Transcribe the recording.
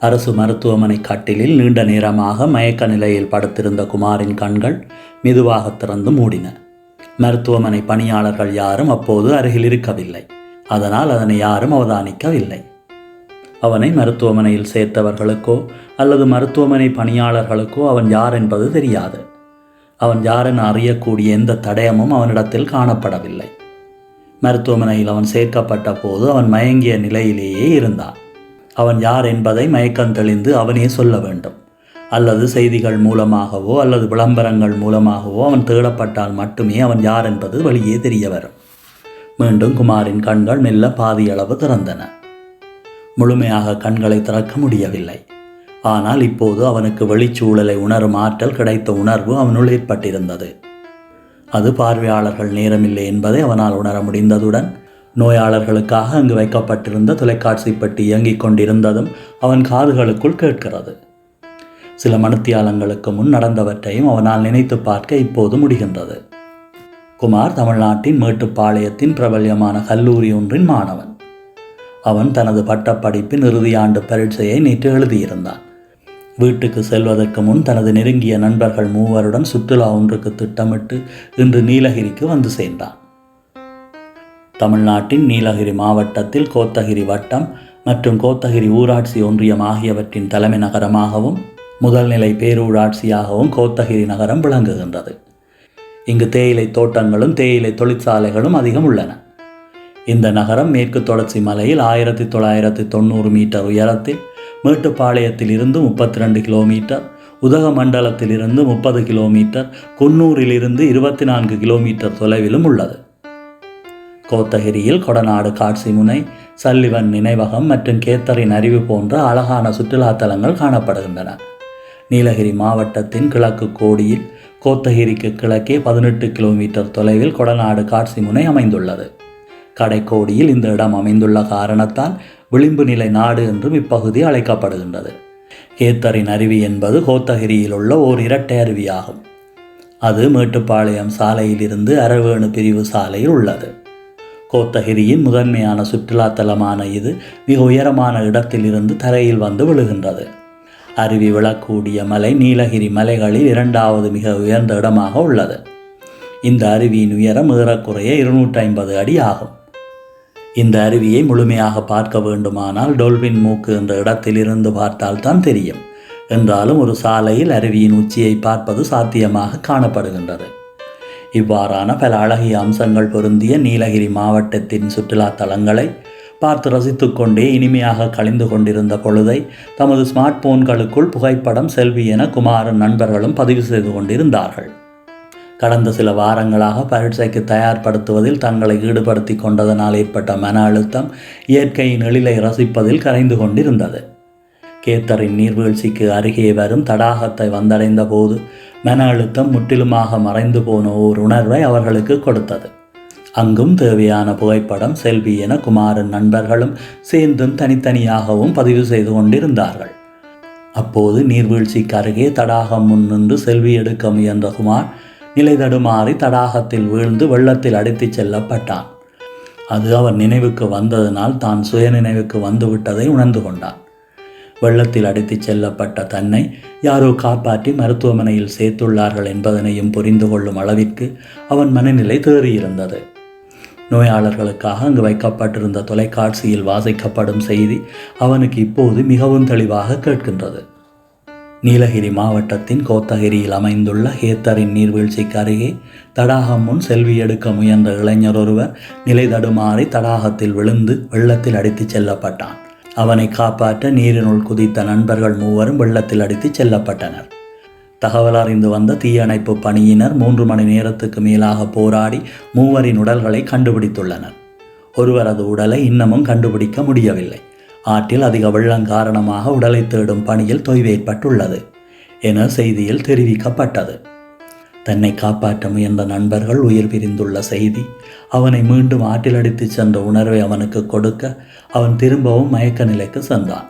அரசு மருத்துவமனை கட்டிலில் நீண்ட நேரமாக மயக்க நிலையில் படுத்திருந்த குமாரின் கண்கள் மெதுவாக திறந்து மூடின. மருத்துவமனை பணியாளர்கள் யாரும் அப்போது அருகில் இருக்கவில்லை. அதனால் அதனை யாரும் அவதானிக்கவில்லை. அவனை மருத்துவமனையில் சேர்த்தவர்களுக்கோ அல்லது மருத்துவமனை பணியாளர்களுக்கோ அவன் யார் என்பது தெரியாது. அவன் யாரென அறியக்கூடிய எந்த தடயமும் அவனிடத்தில் காணப்படவில்லை. மருத்துவமனையில் அவன் சேர்க்கப்பட்ட போது அவன் மயங்கிய நிலையிலேயே இருந்தான். அவன் யார் என்பதை மயக்கம் தெளிந்து அவனே சொல்ல வேண்டும். அல்லது செய்திகள் மூலமாகவோ அல்லது விளம்பரங்கள் மூலமாகவோ அவன் தேடப்பட்டால் மட்டுமே அவன் யார் என்பது வெளியே தெரிய வரும். மீண்டும் குமாரின் கண்கள் மெல்ல பாதியளவு திறந்தன. முழுமையாக கண்களை திறக்க முடியவில்லை. ஆனால் இப்போது அவனுக்கு வெளிச்சூழலை உணரும் ஆற்றல் கிடைத்த உணர்வு அவனுள் ஏற்பட்டிருந்தது. அது பார்வையாளர்கள் நேரமில்லை என்பதை அவனால் உணர முடிந்ததுடன் நோயாளர்களுக்காக அங்கு வைக்கப்பட்டிருந்த தொலைக்காட்சி பெட்டி இயங்கிக் கொண்டிருந்ததும் அவன் காதுகளுக்குள் கேட்கிறது. சில மணித்தியாலங்களுக்கு முன் நடந்தவற்றையும் அவனால் நினைத்து பார்க்க இப்போது முடிகின்றது. குமார் தமிழ்நாட்டின் மேட்டுப்பாளையத்தின் பிரபல்யமான கல்லூரி ஒன்றின் மாணவன். அவன் தனது பட்டப்படிப்பின் இறுதியாண்டு பரீட்சையை நேற்று எழுதியிருந்தான். வீட்டுக்கு செல்வதற்கு முன் தனது நெருங்கிய நண்பர்கள் மூவருடன் சுற்றுலா ஒன்றுக்கு திட்டமிட்டு இன்று நீலகிரிக்கு வந்து சேர்ந்தான். தமிழ்நாட்டின் நீலகிரி மாவட்டத்தில் கோத்தகிரி வட்டம் மற்றும் கோத்தகிரி ஊராட்சி ஒன்றியம் ஆகியவற்றின் தலைமை நகரமாகவும் முதல்நிலை பேரூராட்சியாகவும் கோத்தகிரி நகரம் விளங்குகின்றது. இங்கு தேயிலை தோட்டங்களும் தேயிலை தொழிற்சாலைகளும் அதிகம் உள்ளன. இந்த நகரம் மேற்கு தொடர்ச்சி மலையில் ஆயிரத்தி தொள்ளாயிரத்தி தொண்ணூறு மீட்டர் உயரத்தில் மேட்டுப்பாளையத்தில் இருந்து முப்பத்தி ரெண்டு கிலோமீட்டர் உதகமண்டலத்திலிருந்து முப்பது கிலோமீட்டர் குன்னூரிலிருந்து இருபத்தி நான்கு கிலோமீட்டர் தொலைவிலும் உள்ளது. கோத்தகிரியில் கொடநாடு காட்சிமுனை சல்லிவன் நினைவகம் மற்றும் கேத்தரின் அருவி போன்ற அழகான சுற்றுலா தலங்கள் காணப்படுகின்றன. நீலகிரி மாவட்டத்தின் கிழக்கு கோடியில் கோத்தகிரிக்கு கிழக்கே பதினெட்டு கிலோமீட்டர் தொலைவில் கொடநாடு காட்சி முனை அமைந்துள்ளது. கடைக்கோடியில் இந்த இடம் அமைந்துள்ள காரணத்தால் விளிம்பு நிலை நாடு என்றும் இப்பகுதி அழைக்கப்படுகின்றது. கேத்தரின் அருவி என்பது கோத்தகிரியில் உள்ள ஓர் இரட்டை அருவியாகும் அது மேட்டுப்பாளையம் சாலையிலிருந்து அரவேணு பிரிவு சாலையில் உள்ளது. கோத்தகிரியின் முதன்மையான சுற்றுலா தலமான இது மிக உயரமான இடத்திலிருந்து தரையில் வந்து விழுகின்றது. அருவி விழக்கூடிய மலை நீலகிரி மலைகளில் இரண்டாவது மிக உயர்ந்த இடமாக உள்ளது. இந்த அருவியின் உயரம் ஏறக்குறைய இருநூற்றி ஐம்பது அடி ஆகும். இந்த அருவியை முழுமையாக பார்க்க வேண்டுமானால் டொல்பின் மூக்கு என்ற இடத்திலிருந்து பார்த்தால்தான் தெரியும். என்றாலும் ஒரு சாலையில் அருவியின் உச்சியை பார்ப்பது சாத்தியமாக காணப்படுகின்றது. இவ்வாறான பல அழகிய அம்சங்கள் பொருந்திய நீலகிரி மாவட்டத்தின் சுற்றுலா தலங்களை பார்த்து ரசித்துக்கொண்டே இனிமையாக கழிந்து கொண்டிருந்த பொழுதை தமது ஸ்மார்ட் போன்களுக்குள் புகைப்படம் செல்வி என குமாரன் நண்பர்களும் பதிவு செய்து கொண்டிருந்தார்கள். கடந்த சில வாரங்களாக பரீட்சைக்கு தயார்படுத்துவதில் தங்களை ஈடுபடுத்தி கொண்டதனால் ஏற்பட்ட மன அழுத்தம் இயற்கையின் எழிலை ரசிப்பதில் கரைந்து கொண்டிருந்தது. கேத்தரின் நீர்வீழ்ச்சிக்கு அருகே வரும் தடாகத்தை வந்தடைந்த போது மன அழுத்தம் முற்றிலுமாக மறைந்து போன ஓர் உணர்வை அவர்களுக்கு கொடுத்தது. அங்கும் தேவையான புகைப்படம் செல்வி என குமாரன் நண்பர்களும் சேர்ந்தும் தனித்தனியாகவும் பதிவு செய்து கொண்டிருந்தார்கள். அப்போது நீர்வீழ்ச்சிக்கு அருகே தடாகம் முன் நின்று செல்வி எடுக்க முயன்ற குமார் நிலை தடுமாறி தடாகத்தில் வீழ்ந்து வெள்ளத்தில் அடித்துச் செல்லப்பட்டான். அது அவர் நினைவுக்கு வந்ததனால் தான் சுய நினைவுக்கு வந்துவிட்டதை உணர்ந்து கொண்டான். வெள்ளத்தில் அடித்துச் செல்லப்பட்ட தன்னை யாரோ காப்பாற்றி மருத்துவமனையில் சேர்த்துள்ளார்கள் என்பதனையும் புரிந்து கொள்ளும் அளவிற்கு அவன் மனநிலை தேறியிருந்தது. நோயாளர்களுக்காக அங்கு வைக்கப்பட்டிருந்த தொலைக்காட்சியில் வாசிக்கப்படும் செய்தி அவனுக்கு இப்போது மிகவும் தெளிவாக கேட்கின்றது. நீலகிரி மாவட்டத்தின் கோத்தகிரியில் அமைந்துள்ள ஹேத்தரின் நீர்வீழ்ச்சிக்கு அருகே தடாகம் முன் செல்வி எடுக்க முயன்ற இளைஞர் ஒருவர் நிலை தடுமாறி தடாகத்தில் விழுந்து வெள்ளத்தில் அடித்துச் செல்லப்பட்டான். அவனை காப்பாற்ற நீரினுள் குதித்த நண்பர்கள் மூவரும் வெள்ளத்தில் அடித்துச் செல்லப்பட்டனர். தகவல் அறிந்து வந்த தீயணைப்பு பணியினர் மூன்று மணி நேரத்துக்கு மேலாக போராடி மூவரின் உடல்களை கண்டுபிடித்துள்ளனர். ஒருவரது உடலை இன்னமும் கண்டுபிடிக்க முடியவில்லை. ஆற்றில் அதிக வெள்ளம் காரணமாக உடலை தேடும் பணியில் தொய்வு ஏற்பட்டுள்ளது என செய்தியில் தெரிவிக்கப்பட்டது. தன்னை காப்பாற்ற முயன்ற நண்பர்கள் உயிர் பிரிந்துள்ள செய்தி அவனை மீண்டும் ஆற்றில் சென்ற உணர்வை அவனுக்கு கொடுக்க அவன் திரும்பவும் மயக்க நிலைக்கு சென்றான்.